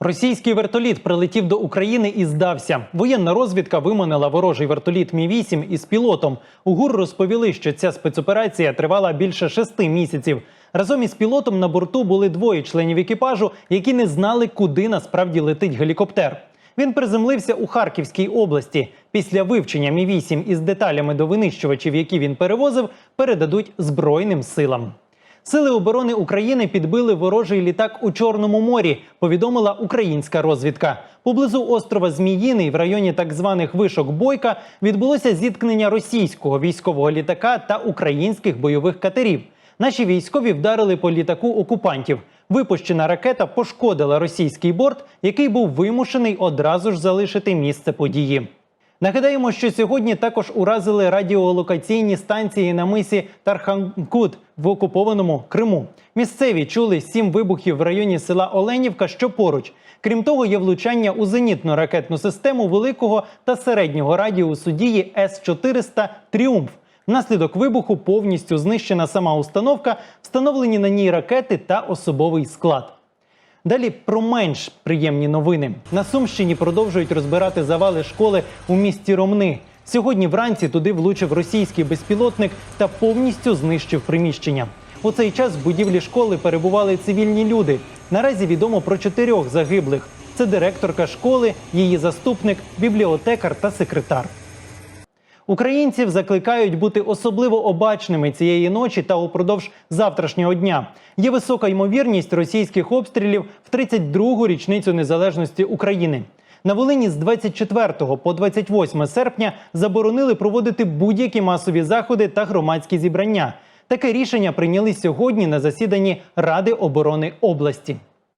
Російський вертоліт прилетів до України і здався. Воєнна розвідка виманила ворожий вертоліт Мі 8 із пілотом. У ГУР розповіли, що ця спецоперація тривала більше шести місяців. Разом із пілотом на борту були двоє членів екіпажу, які не знали, куди насправді летить гелікоптер. Він приземлився у Харківській області. Після вивчення Мі 8 із деталями до винищувачів, які він перевозив, передадуть Збройним силам. Сили оборони України підбили ворожий літак у Чорному морі. Повідомила українська розвідка. Поблизу острова Зміїний в районі так званих вишок Бойка відбулося зіткнення російського військового літака та українських бойових катерів. Наші військові вдарили по літаку окупантів. Випущена ракета пошкодила російський борт, який був вимушений одразу ж залишити місце події. Нагадаємо, що сьогодні також уразили радіолокаційні станції на мисі Тарханкут в окупованому Криму. Місцеві чули сім вибухів в районі села Оленівка, що поруч. Крім того, є влучання у зенітну ракетну систему великого та середнього радіусу дії С-400 Тріумф. Внаслідок вибуху повністю знищена сама установка, встановлені на ній ракети та особовий склад. Далі про менш приємні новини. На Сумщині продовжують розбирати завали школи у місті Ромни. Сьогодні вранці туди влучив російський безпілотник та повністю знищив приміщення. У цей час в будівлі школи перебували цивільні люди. Наразі відомо про чотирьох загиблих: це директорка школи, її заступник, бібліотекар та секретар. Українців закликають бути особливо обачними цієї ночі та упродовж завтрашнього дня. Є висока ймовірність російських обстрілів в 32-гу річницю незалежності України. На Волині з 24 по 28 серпня заборонили проводити будь-які масові заходи та громадські зібрання. Таке рішення прийняли сьогодні на засіданні Ради оборони області.